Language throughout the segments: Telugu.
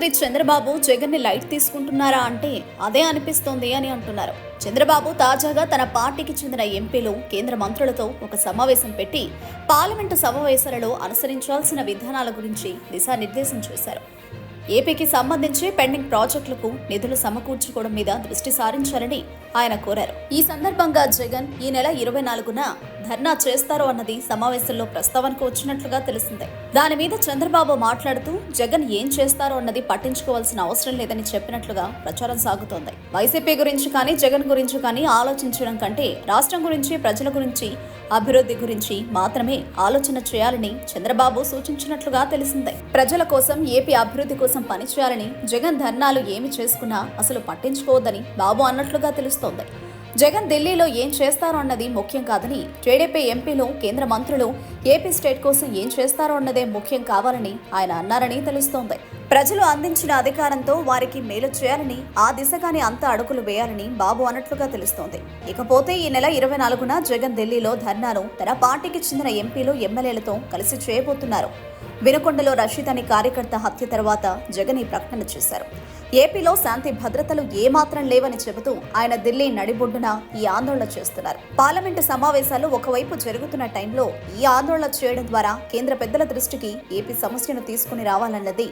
ముఖ్యమంత్రి చంద్రబాబు జగన్ని లైట్ తీసుకుంటున్నారా అంటే అదే అనిపిస్తోంది అని అంటున్నారు. చంద్రబాబు తాజాగా తన పార్టీకి చెందిన ఎంపీలు కేంద్ర మంత్రులతో ఒక సమావేశం పెట్టి పార్లమెంటు సమావేశాలలో అనుసరించాల్సిన విధానాల గురించి దిశానిర్దేశం చేశారు. ఏపీకి సంబంధించి పెండింగ్ ప్రాజెక్టులకు నిధులు సమకూర్చుకోవడం మీద దృష్టి సారించాలని ఆయన కోరారు. ఈ సందర్భంగా జగన్ ఈ నెల ఇరవై నాలుగున ధర్నా చేస్తారు అన్నది సమావేశంలో ప్రస్తావనకు వచ్చినట్లుగా తెలిసిందే దాని మీద చంద్రబాబు మాట్లాడుతూ జగన్ ఏం చేస్తారో అన్నది పట్టించుకోవాల్సిన అవసరం లేదని చెప్పినట్లుగా ప్రచారం సాగుతోంది. వైసీపీ గురించి కానీ జగన్ గురించి కానీ ఆలోచించడం కంటే రాష్ట్రం గురించి ప్రజల గురించి అభివృద్ధి గురించి మాత్రమే ఆలోచన చేయాలని చంద్రబాబు సూచించినట్లుగా తెలిసిందే. ప్రజల కోసం ఏపీ అభివృద్ధి కోసం పనిచేయాలని జగన్ ధర్నాలు ఏమి చేసుకున్నా అసలు పట్టించుకోవద్దని బాబు అన్నట్లుగా తెలుస్తోంది. జగన్ ఢిల్లీలో ఏం చేస్తారో అన్నది ముఖ్యం కాదని టీడీపీ ఎంపీలు కేంద్ర మంత్రులు ఏపీ స్టేట్ కోసం ఏం చేస్తారో అన్నదే ముఖ్యం కావాలని ఆయన అన్నారని తెలుస్తోంది. ప్రజలు అందించిన అధికారంతో వారికి మేలు చేయాలని ఆ దిశగానే అంత అడుగులు వేయాలని బాబు అన్నట్లుగా తెలుస్తోంది. ఇకపోతే ఈ నెల ఇరవై నాలుగున జగన్ ఢిల్లీలో ధర్నాను తన పార్టీకి చెందిన ఎంపీలు ఎమ్మెల్యేలతో కలిసి చేయబోతున్నారు. వినుకొండలో రషీద్ అనే కార్యకర్త హత్య తర్వాత జగన్ ఈ ప్రకటన చేశారు. ఏపీలో శాంతి భద్రతలు ఏమాత్రం లేవని చెబుతూ ఆయన ఢిల్లీ నడిబొడ్డున ఈ ఆందోళన చేస్తున్నారు. పార్లమెంటు సమావేశాలు ఒకవైపు జరుగుతున్న టైంలో ఈ ఆందోళన చేయడం ద్వారా కేంద్ర పెద్దల దృష్టికి ఏపీ సమస్యను తీసుకుని రావాలన్నది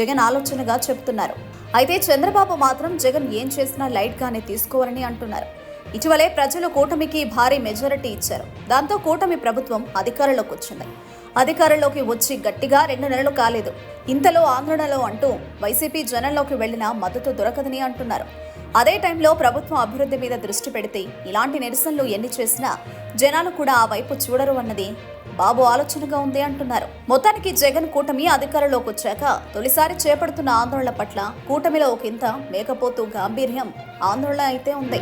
జగన్ ఆలోచనగా చెబుతున్నారు. అయితే చంద్రబాబు మాత్రం జగన్ ఏం చేసినా లైట్ గానే తీసుకోవాలని అంటున్నారు. ఇటీవలే ప్రజలు కూటమికి భారీ మెజారిటీ ఇచ్చారు. దాంతో కూటమి ప్రభుత్వం అధికారంలోకి వచ్చింది. అధికారంలోకి వచ్చి గట్టిగా రెండు నెలలు కాలేదు. ఇంతలో ఆందోళనలో అంటూ వైసీపీ జనంలోకి వెళ్ళిన మద్దతు దొరకదని అంటున్నారు. అదే టైంలో ప్రభుత్వం అభివృద్ధి మీద దృష్టి పెడితే ఇలాంటి నిరసనలు ఎన్ని చేసినా జనాలు కూడా ఆ వైపు చూడరు అన్నది బాబు ఆలోచనగా ఉంది అంటున్నారు. మొత్తానికి జగన్ కూటమి అధికారంలోకి వచ్చాక తొలిసారి చేపడుతున్న ఆందోళన పట్ల కూటమిలో ఒకంత మేకపోతూ గాంభీర్యం ఆందోళన అయితే ఉంది.